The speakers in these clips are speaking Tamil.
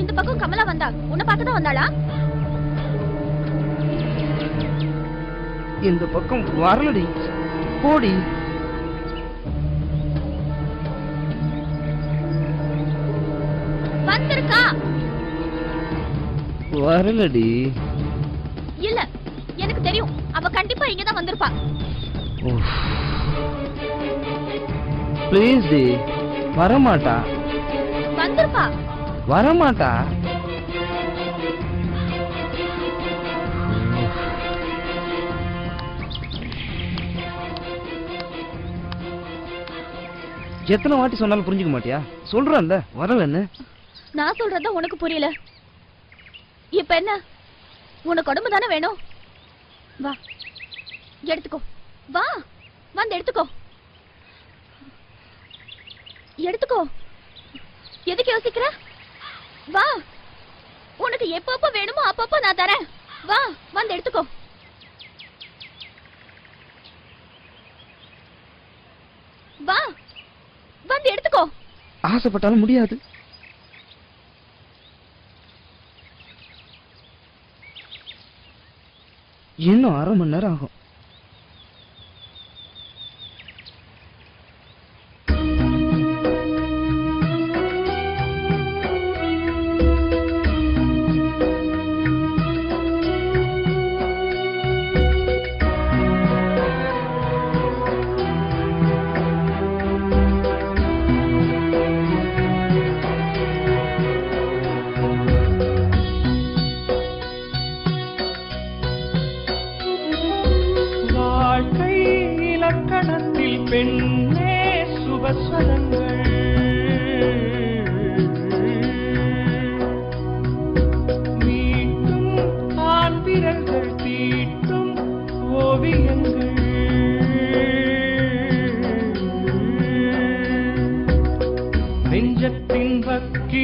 இந்த பக்கம் கமலா வந்தா. உன்னை பார்க்க தான் வந்தாளா? இந்த பக்கம் வரலடி. போடி. வந்திருக்கா? வரலடி. இல்ல எனக்கு தெரியும். அவ கண்டிப்பா இங்க தான் வந்திருப்பா ப்ளீஸ் டி வரமாட்டா. வந்திருப்பா. வரமாட்டா. எத்தனை வாட்டி சொன்னாலும் புரிஞ்சுக்க மாட்டியா? சொல்றேன்ல வரலன்னு நான் சொல்றதா உனக்கு புரியல. இப்ப என்ன? உனக்கு உடம்பு தானே வேணும்? வா. எடுத்துக்கோ. வா. வந்து எடுத்துக்கோ. எடுத்துக்கோ. எதுக்கு யோசிக்கிற? வா. உனக்கு எப்பப்ப வேணுமோ அப்பப்ப நான் தரேன். வா வந்து எடுத்துக்கோ. வா. வந்து எடுத்துக்கோ. ஆசைப்பட்டாலும் முடியாது. இன்னும் அரை மணி நேரம் ஆகும்.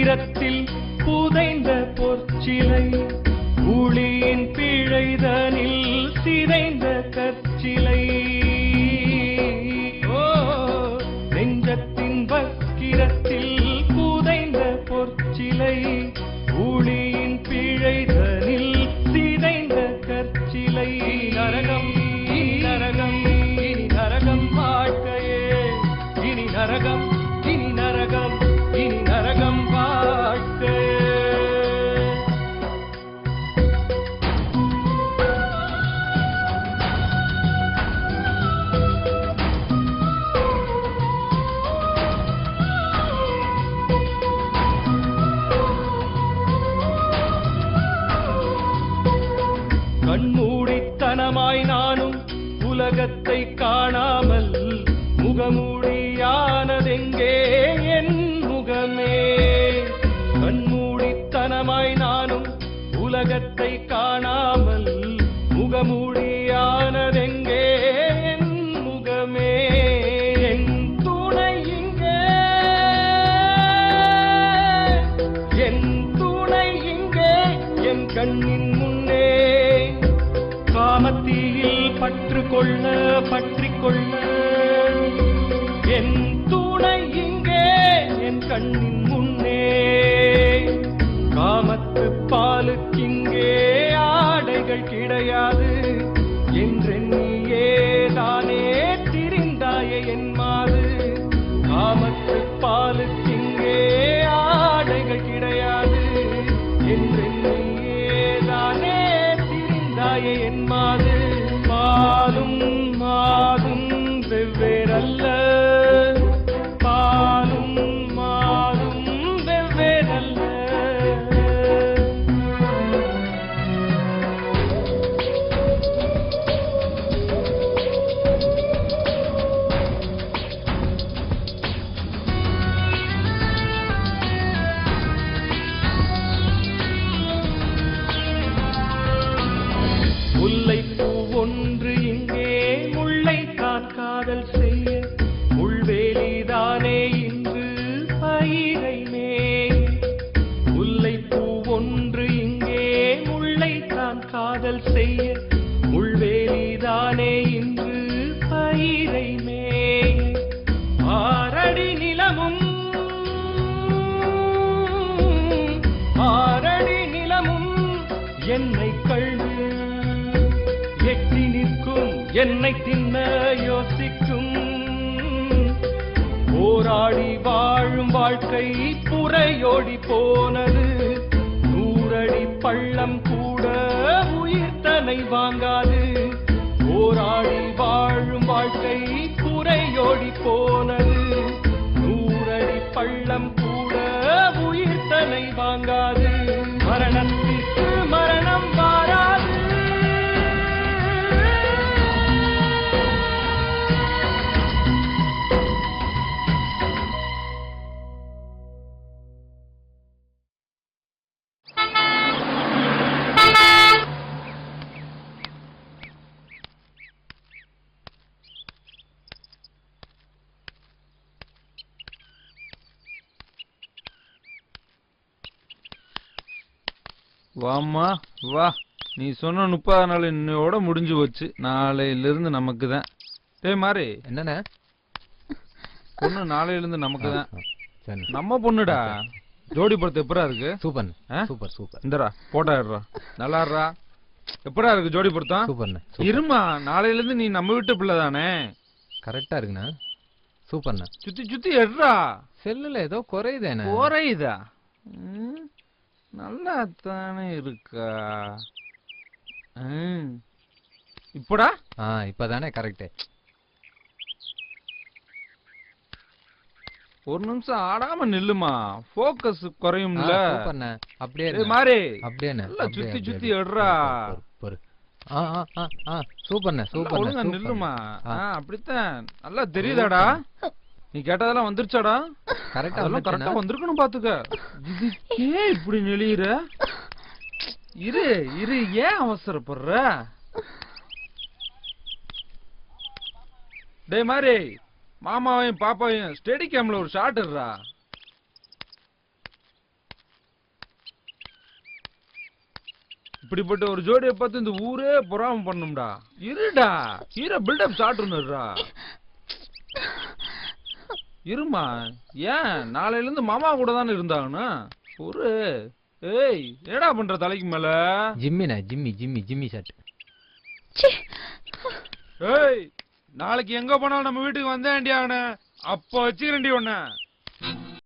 வக்கிரத்தில் புதைந்த பொற்சிலை ஊழியின் பிழைதனில் சிதைந்த கற்சிலை. ஓ நெஞ்சத்தின் வக்கிரத்தில் புதைந்த பொற்சிலை ஊழியின் பிழைதனில் கண்மூடித்தனமாய் நானும் உலகத்தை காணாமல் முகமூடியானதெங்கே என் முகமே? கண்மூடித்தனமாய் நானும் உலகத்தை காணாமல் முகமூடியானதெங்கே என் முகமே? என் துணை இங்கே. என் துணை இங்கே. என் கண்ணின் முன்னே பற்று கொள்ள பற்றி கொள்ள என் துணை இங்கே என் கண்ணின் முன்னே. காமத்து பாலுக்கிங்கே ஆடைகள் கிடையாது. திரிந்தாயே என் மாது நானே இன்று பயிரை மேய ஆரடி நிலமும். ஆரடி நிலமும் என்னை கழுது எட்டி நிற்கும் என்னை தின்ன யோசிக்கும். போராடி வாழும் வாழ்க்கை புறையோடி போனது. நூறடி பள்ளம் கூட உயிர் வாங்காது. போராடி வாம்மா வா. நீ சொன்ன முப்பது நாள் இன்னையோட முடிஞ்சு போச்சு. நாளையில இருந்து நமக்கு தான் டேய் மாறி. என்னண்ணே? பொண்ணு நாளையில இருந்து நமக்கு தான் சரி. நம்ம பொண்ணுடா. ஜோடி படத்து எப்படா இருக்கு? சூப்பர் ஆ? Super super. இந்தடா போட்டா எடுறா. நல்லா இருடா எப்படா இருக்கு ஜோடி பொருத்தம் சூப்பர்ண்ணே இருமா நாளையில இருந்து நீ நம்ம வீட்டு பிள்ளை தானே? கரெக்டா இருக்குண்ணா. சூப்பர்ண்ணே. சுத்தி சுத்தி எடுறா. செல்லுல ஏதோ குறையுதேண்ணே. குறையுதா? ம், நல்லா தானே இருக்கா. இப்படா? ஆ இப்பதானே கரெக்ட் ஒரு நிமிஷம் ஆடாம நில்லுமா? போக்கஸ் குறையும்ல. சூப்பர்ண்ணே அப்படியே. மாறி. அப்படியேண்ணே நல்லா அப்படியே, சுத்தி அப்படியே, சுத்தி அப்படியே. எடுறா. ஆ ஆ ஆ ஆ. சூப்பர்ண்ணே சூப்பர்ண்ணே. நில்லுமா? அப்படித்தான். நல்லா தெரியுதாடா? நீ கேட்டதெல்லாம் வந்துருச்சாடா? கரெக்டா அதெல்லாம் கரெக்டா? வந்திருக்கணும் பாத்துக்க. இது ஏன் இப்படி நெளியுற? இரு இரு ஏன் அவசரப்படுற? டேய் மாதிரி மாமாவையும் பாப்பாவையும் ஸ்டெடி கேம்ல ஒரு ஷாட் இருடா இப்படிப்பட்ட ஒரு ஜோடியை பார்த்து இந்த ஊரே பொறாம பண்ணும்டா. இருடா ஹீரோ பில்டப் ஷாட் ஒன்னுடா இருமா? ஏன்? நாளையில இருந்து மாமா கூட தானே இருந்தாங்கன்னு? ஒரு ஏய் என்னடா பண்ற தலைக்கு மேல? ஜிம்மிண்ணே ஜிம்மி ஜிம்மி ஜிம்மி ஷர்ட். ஏய் நாளைக்கு எங்க போனாலும் நம்ம வீட்டுக்கு வந்தேன்டி அவன அப்ப வச்சுக்கிறேன்டி உன்ன.